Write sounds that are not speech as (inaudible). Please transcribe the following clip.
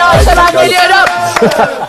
Ayşe ben geliyorum. (laughs)